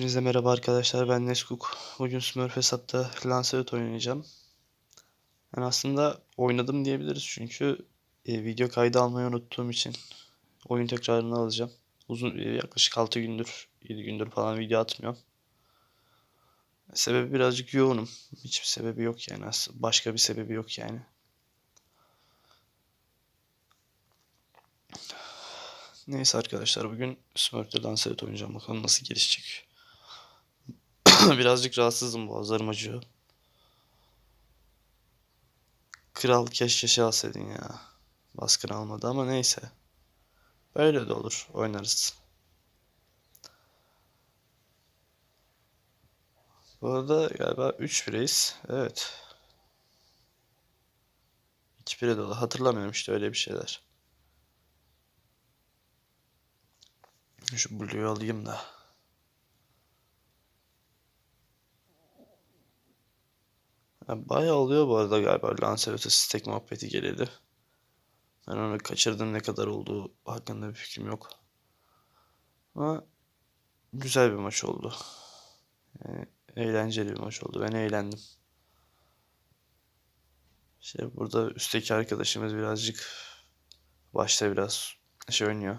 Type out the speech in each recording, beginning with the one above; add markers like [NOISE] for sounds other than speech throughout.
Hepinize merhaba arkadaşlar ben Neskuk. Bugün Smurf hesapta Lancelot oynayacağım. Ben aslında oynadım diyebiliriz çünkü e, video kaydı almayı unuttuğum için oyun tekrarını alacağım. Uzun e, yaklaşık 6 gündür 7 gündür falan video atmıyorum. Sebebi birazcık yoğunum. Hiçbir sebebi yok yani aslında başka bir sebebi yok yani. Neyse arkadaşlar bugün Smurf'te Lancelot oynayacağım. Bakalım nasıl gelişecek. [LAUGHS] Birazcık rahatsızım boğazlarım acıyor. Kral keşke şey alsaydın ya. Baskın almadı ama neyse. Böyle de olur. Oynarız. Bu arada galiba 3 bireyiz. Evet. 2 bire dolu. Hatırlamıyorum işte öyle bir şeyler. Şu Blue'yu alayım da. Ya bayağı oluyor bu arada galiba Lancelot'a stack muhabbeti geleli. Ben onu kaçırdım ne kadar olduğu hakkında bir fikrim yok. Ama güzel bir maç oldu. Yani eğlenceli bir maç oldu. Ben eğlendim. İşte burada üstteki arkadaşımız birazcık başta biraz şey oynuyor.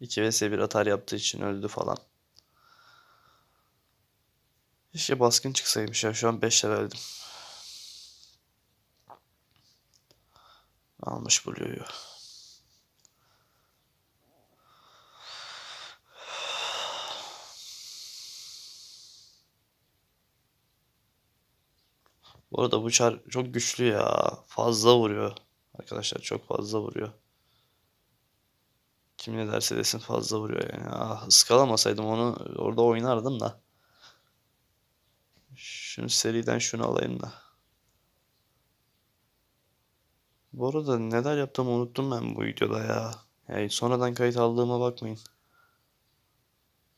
2 vs 1 atar yaptığı için öldü falan. Keşke baskın çıksaymış ya. Şu an 5 leveldim. Almış Blue'yu. Bu arada bu çar çok güçlü ya. Fazla vuruyor. Arkadaşlar çok fazla vuruyor. Kim ne derse desin fazla vuruyor yani. Ah ıskalamasaydım onu orada oynardım da. Şunu seriden şunu alayım da. Bu arada neler yaptığımı unuttum ben bu videoda ya. Yani sonradan kayıt aldığıma bakmayın.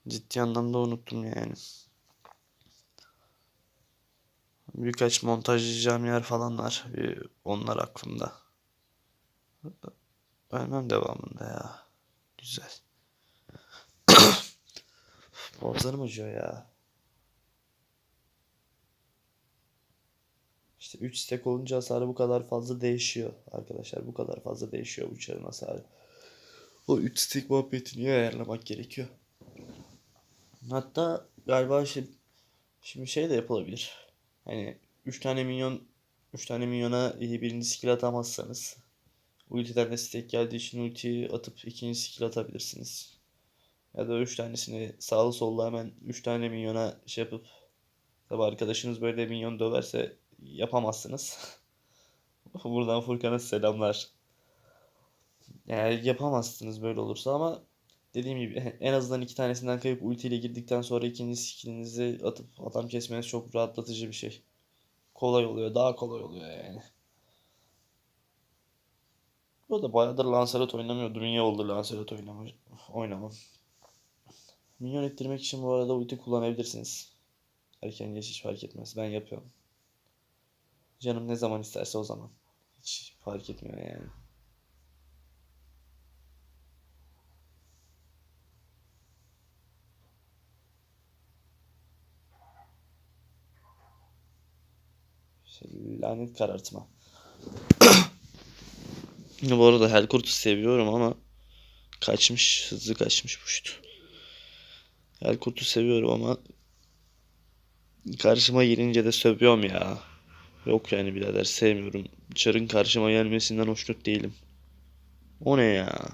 Ciddi anlamda unuttum yani. Birkaç montajlayacağım yer falan var. Bir onlar aklımda. Ölmem devamında ya. Güzel. [COUGHS] Boğazlarım acıyor ya. İşte 3 stack olunca hasarı bu kadar fazla değişiyor arkadaşlar. Bu kadar fazla değişiyor bu çarın hasarı. O 3 stack muhabbetini iyi ayarlamak gerekiyor. Hatta galiba şimdi, şimdi şey de yapılabilir. Hani 3 tane minyon 3 tane minyona birinci skill atamazsanız ultiden de stack geldiği için ultiyi atıp ikinci skill atabilirsiniz. Ya da 3 tanesini sağlı sollu hemen 3 tane minyona şey yapıp tabi arkadaşınız böyle minyon döverse yapamazsınız. [LAUGHS] Buradan Furkan'a selamlar. Yani yapamazsınız böyle olursa ama dediğim gibi [LAUGHS] en azından iki tanesinden kayıp ultiyle girdikten sonra ikinci skillinizi atıp adam kesmeniz çok rahatlatıcı bir şey. Kolay oluyor, daha kolay oluyor yani. Bu da bayağıdır Lancelot oynamıyordum. İyi oldu Lancelot oynama, oynamam. Minyon ettirmek için bu arada ulti kullanabilirsiniz. Erken geç hiç fark etmez. Ben yapıyorum. Canım ne zaman isterse o zaman. Hiç fark etmiyor yani. Şey, lanet karartma. [COUGHS] Bu arada Helkurt'u seviyorum ama kaçmış, hızlı kaçmış puştu. Helkurt'u seviyorum ama karşıma gelince de sövüyorum ya. Yok yani birader sevmiyorum. Çarın karşıma gelmesinden hoşnut değilim. O ne ya?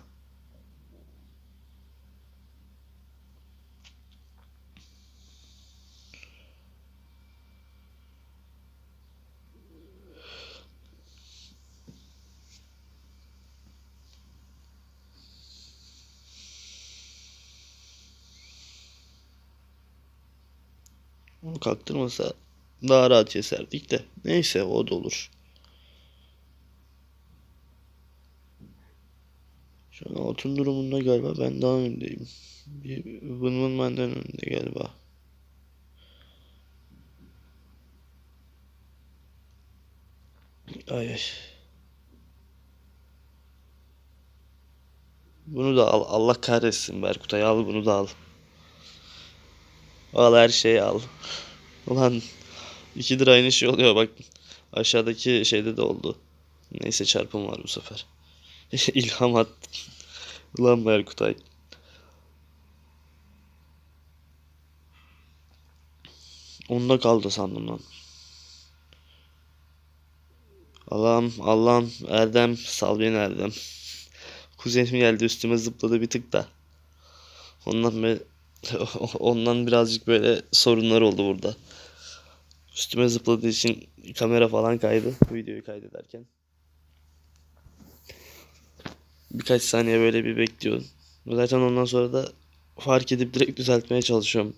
Onu kalktırmasa daha rahat keserdik de. Neyse o da olur. Şu an altın durumunda galiba ben daha öndeyim. Bir Vın Vın benden önde galiba. Ay. Bunu da al. Allah kahretsin Berkutay al bunu da al. Al her şeyi al. Ulan ikidir aynı şey oluyor bak. Aşağıdaki şeyde de oldu. Neyse çarpım var bu sefer. [LAUGHS] İlham at. Ulan Berkutay. Onda kaldı sandım lan. Allah'ım Allah'ım Erdem sal beni Erdem. Kuzenim geldi üstüme zıpladı bir tık da. Ondan böyle [LAUGHS] ondan birazcık böyle sorunlar oldu burada. Üstüme zıpladığı için kamera falan kaydı videoyu kaydederken. Birkaç saniye böyle bir bekliyorum. Zaten ondan sonra da fark edip direkt düzeltmeye çalışıyorum.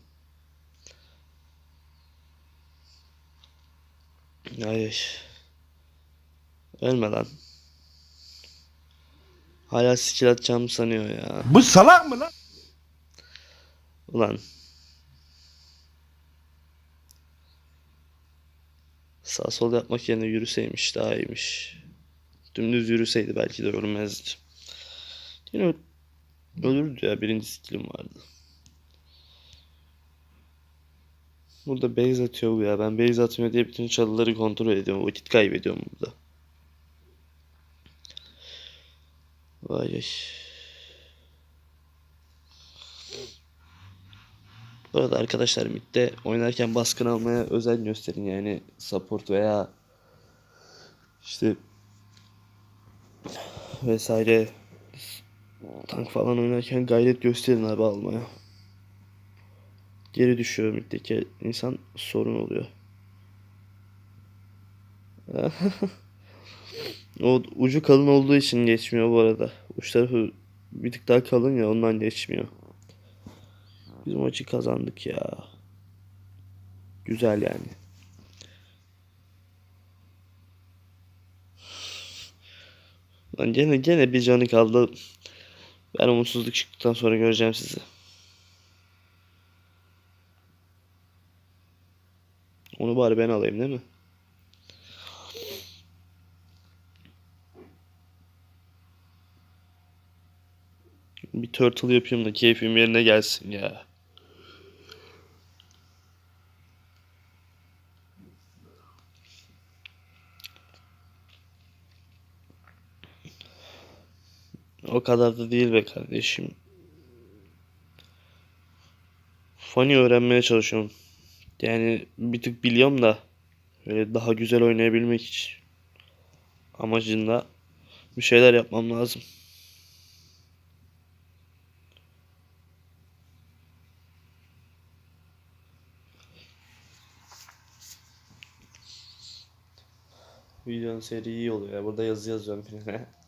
Ay ay. Ölme lan. Hala skill atacağımı sanıyor ya. Bu salak mı lan? Ulan. Sağ sol yapmak yerine yürüseymiş daha iyiymiş. Dümdüz yürüseydi belki de ölmezdi. Yine ölürdü ya birinci skillim vardı. Burada base atıyor bu ya. Ben base atmıyor diye bütün çalıları kontrol ediyorum. Vakit kaybediyorum burada. Vay ay. Bu arada arkadaşlar midde oynarken baskın almaya özen gösterin yani support veya işte vesaire tank falan oynarken gayret gösterin abi almaya. Geri düşüyor middeki insan sorun oluyor. [LAUGHS] O ucu kalın olduğu için geçmiyor bu arada. Uç tarafı bir tık daha kalın ya ondan geçmiyor. Biz maçı kazandık ya. Güzel yani. Lan gene gene bir canı kaldı. Ben umutsuzluk çıktıktan sonra göreceğim sizi. Onu bari ben alayım değil mi? Bir turtle yapayım da keyfim yerine gelsin ya. Kadar da değil be kardeşim. Funny öğrenmeye çalışıyorum. Yani bir tık biliyorum da böyle daha güzel oynayabilmek için amacında bir şeyler yapmam lazım. Videonun seri iyi oluyor. Burada yazı yazıyorum filan. [LAUGHS]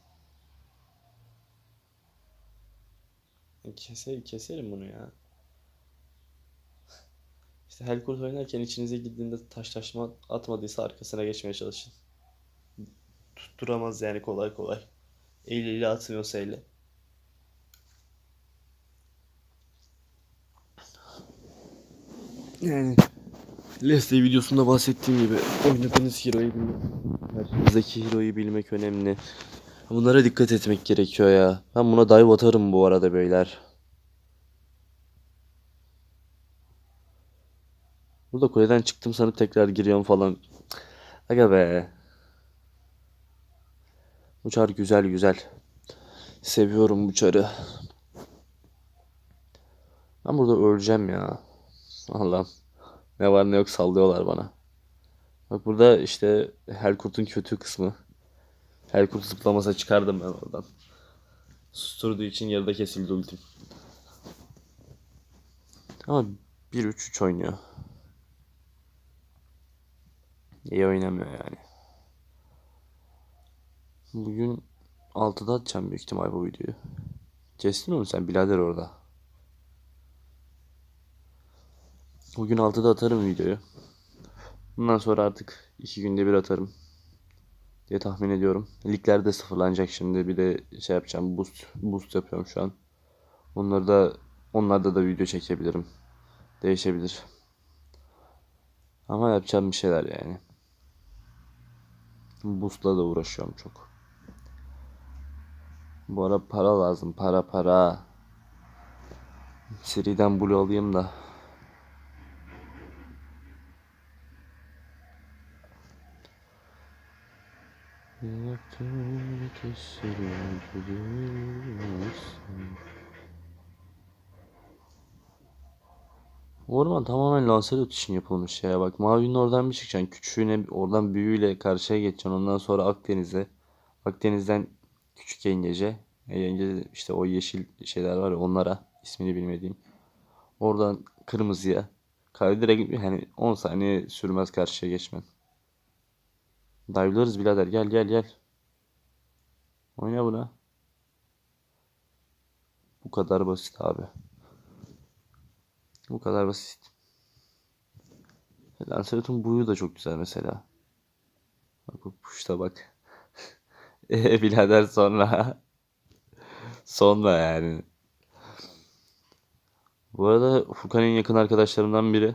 Kese, keserim bunu ya. İşte Helkurt oynarken içinize girdiğinde taş taşma atmadıysa arkasına geçmeye çalışın. Tutturamaz yani kolay kolay. Eliyle atmıyorsa elle. Yani Leslie videosunda bahsettiğim gibi oynadığınız hero'yu bilmek, karşınızdaki hero'yu bilmek önemli. Bunlara dikkat etmek gerekiyor ya. Ben buna dive atarım bu arada beyler. Burada kuleden çıktım sanıp tekrar giriyorum falan. Aga be. Bu güzel güzel. Seviyorum bu çarı. Ben burada öleceğim ya. Allah'ım. Ne var ne yok sallıyorlar bana. Bak burada işte Helkurt'un kötü kısmı. Helkurt zıplamasa çıkardım ben oradan. Susturduğu için yarıda kesildi ultim. Ama 1-3-3 oynuyor. İyi oynamıyor yani. Bugün 6'da atacağım büyük ihtimal bu videoyu. Kestin mi sen birader orada? Bugün 6'da atarım videoyu. Bundan sonra artık 2 günde bir atarım. Diye tahmin ediyorum. Ligler de sıfırlanacak şimdi. Bir de şey yapacağım. Boost, boost yapıyorum şu an. Onları da onlarda da video çekebilirim. Değişebilir. Ama yapacağım bir şeyler yani. Busla da uğraşıyorum çok. Bu ara para lazım. Para para. Seriden blue alayım da. Yaptığım bir kez Orman tamamen Lancelot için yapılmış ya. Bak Mavi'nin oradan bir çıkacaksın. Küçüğüne oradan büyüğüyle karşıya geçeceksin. Ondan sonra Akdeniz'e. Akdeniz'den küçük yengece. E, yenge işte o yeşil şeyler var ya onlara. ismini bilmediğim. Oradan kırmızıya. Kay- Direkt hani 10 saniye sürmez karşıya geçmen. Dive'larız birader gel gel gel. Oyna buna. Bu kadar basit abi. Bu kadar basit. Lancelot'un buyu da çok güzel mesela. Bak bu puşta bak. Eee [LAUGHS] birader sonra. [LAUGHS] Sonra yani. Bu arada Furkan en yakın arkadaşlarımdan biri.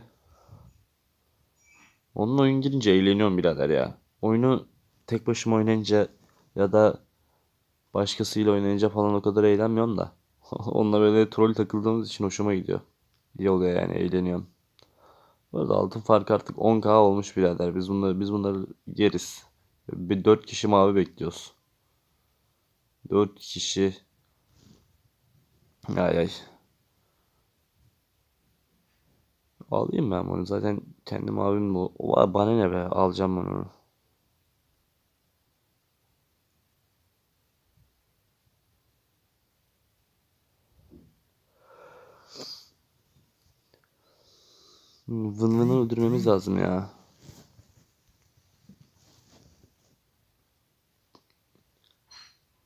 Onun oyun girince eğleniyorum birader ya. Oyunu tek başıma oynayınca ya da başkasıyla oynayınca falan o kadar eğlenmiyorum da. [LAUGHS] Onunla böyle troll takıldığımız için hoşuma gidiyor. İyi oluyor yani eğleniyorum. Bu arada altın fark artık 10k olmuş birader. Biz bunları biz bunları yeriz. Bir 4 kişi mavi bekliyoruz. 4 kişi. Ay ay. Alayım ben bunu. Zaten kendi mavim bu. Bana ne be? Alacağım ben onu. Vın vını öldürmemiz lazım ya.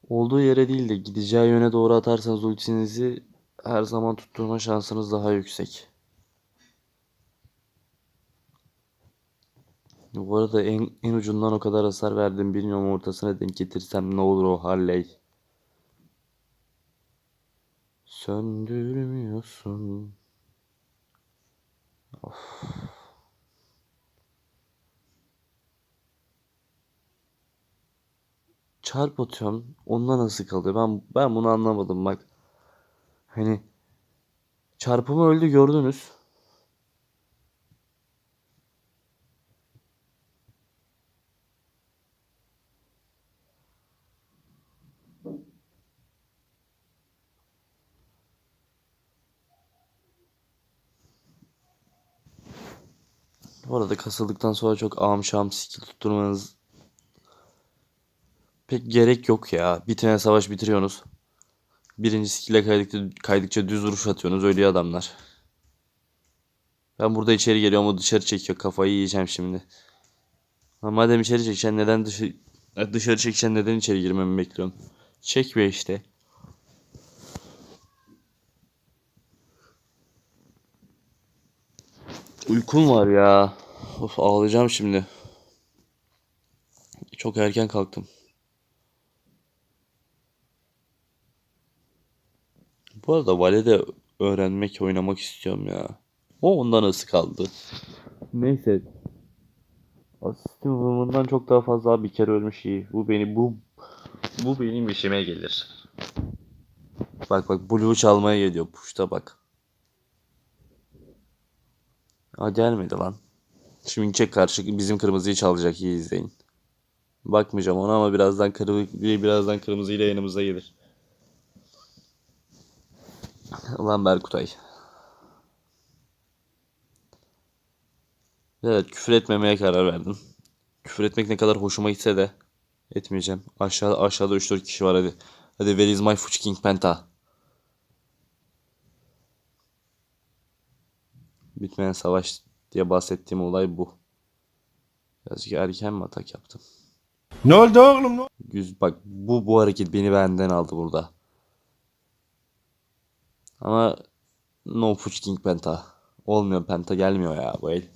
Olduğu yere değil de gideceği yöne doğru atarsanız ultinizi her zaman tutturma şansınız daha yüksek. Bu arada en, en ucundan o kadar hasar verdim bilmiyorum ortasına denk getirsem ne olur o Harley. Söndürmüyorsun. Çarp atıyorum. Onunla nasıl kalıyor? Ben ben bunu anlamadım bak. Hani çarpımı öldü gördünüz. Bu arada kasıldıktan sonra çok ağam şam skill tutturmanız pek gerek yok ya. Bir tane savaş bitiriyorsunuz. Birinci skill'e kaydıkça, kaydıkça düz vuruş atıyorsunuz. Ölüyor adamlar. Ben burada içeri geliyorum o dışarı çekiyor. Kafayı yiyeceğim şimdi. Ama madem içeri çekeceksin neden dışı, dışarı çekeceksin neden içeri girmemi bekliyorsun? Çekmiyor işte. Uykum var ya. Of ağlayacağım şimdi. Çok erken kalktım. Bu arada Vale de öğrenmek, oynamak istiyorum ya. O ondan nasıl kaldı? Neyse. Asistim Woman'dan çok daha fazla bir kere ölmüş iyi. Bu beni bu bu benim işime gelir. Bak bak Blue çalmaya geliyor. Puşta bak. Ha gelmedi lan. Şimdi çek karşı bizim kırmızıyı çalacak iyi izleyin. Bakmayacağım ona ama birazdan kırmızı birazdan kırmızıyla yanımıza gelir. Ulan Berkutay. Evet küfür etmemeye karar verdim. Küfür etmek ne kadar hoşuma gitse de etmeyeceğim. Aşağı aşağıda 3-4 kişi var hadi. Hadi where is my fucking penta? Bitmeyen savaş diye bahsettiğim olay bu. Birazcık erken mi atak yaptım? Ne oldu oğlum? Yüz, bak bu bu hareket beni benden aldı burada. Ama no fucking penta. Olmuyor penta gelmiyor ya bu el.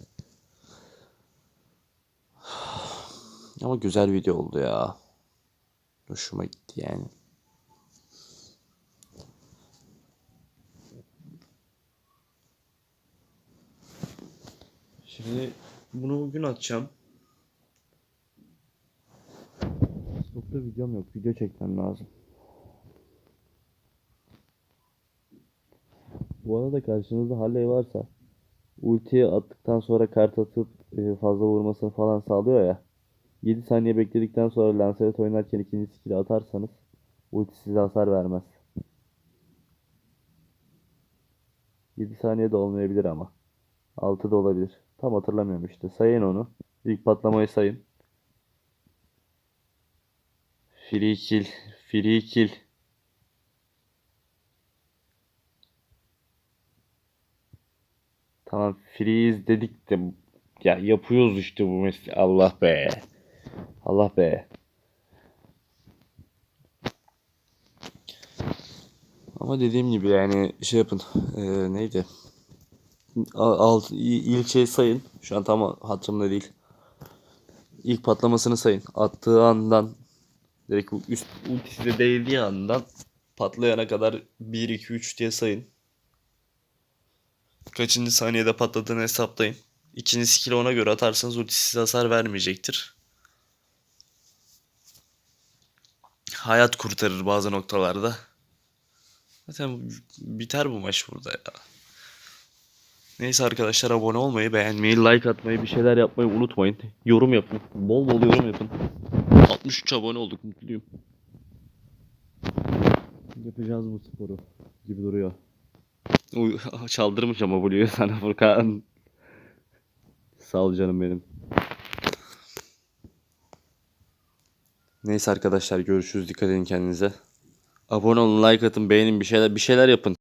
Ama güzel video oldu ya. Hoşuma gitti yani. Şimdi bunu bugün atacağım. Stokta videom yok. Video çekmem lazım. Bu arada karşınızda Harley varsa ultiyi attıktan sonra kart atıp e, fazla vurmasını falan sağlıyor ya. 7 saniye bekledikten sonra Lancelot oynarken ikinci skill'i atarsanız ulti size hasar vermez. 7 saniye de olmayabilir ama. 6 da olabilir. Tam hatırlamıyorum işte. Sayın onu. İlk patlamayı sayın. Free kill. Free kill. Tamam freeze dedik de ya yapıyoruz işte bu mesleği. Allah be. Allah be. Ama dediğim gibi yani şey yapın. Ee, neydi? Alt, il- ilçeyi sayın. Şu an tam hatırımda değil. İlk patlamasını sayın. Attığı andan direkt üst ultisi de değdiği andan patlayana kadar 1 2 3 diye sayın. Kaçıncı saniyede patladığını hesaplayın. İkinci skill'i ona göre atarsanız ulti size hasar vermeyecektir. Hayat kurtarır bazı noktalarda. Zaten biter bu maç burada ya. Neyse arkadaşlar abone olmayı, beğenmeyi, like atmayı, bir şeyler yapmayı unutmayın. Yorum yapın. Bol bol yorum yapın. 63 abone olduk mutluyum. Yapacağız bu sporu gibi duruyor. Uy [LAUGHS] çaldırmış ama Blue'yu sana Furkan. Sağ ol canım benim. Neyse arkadaşlar görüşürüz. Dikkat edin kendinize. Abone olun, like atın, beğenin bir şeyler bir şeyler yapın.